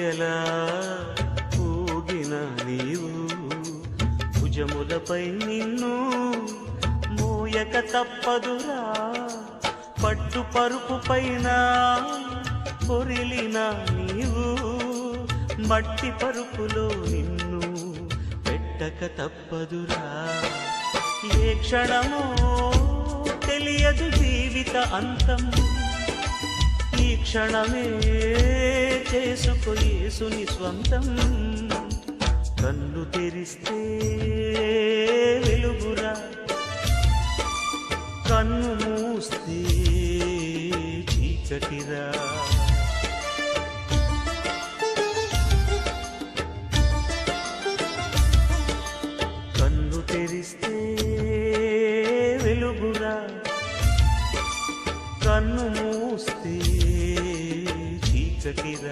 ఎలా ఊగిన నీవు భుజములపై నిన్ను మోయక తప్పదురా. పట్టు పరుపు పైన పొరిలిన నీవు మట్టి పరుపులో నిన్ను పెట్టక తప్పదురా. ఏ క్షణమో తెలియదు జీవిత అంతం ఈ క్షణమే చేసుకో స్వంతం. కన్ను తెరిస్తే వెలుగురా. కన్ను మూస్తే చీకటిరా కన్ను తెరిస్తే వెలుగురా. కన్ను మూస్తే ಸಖಿದ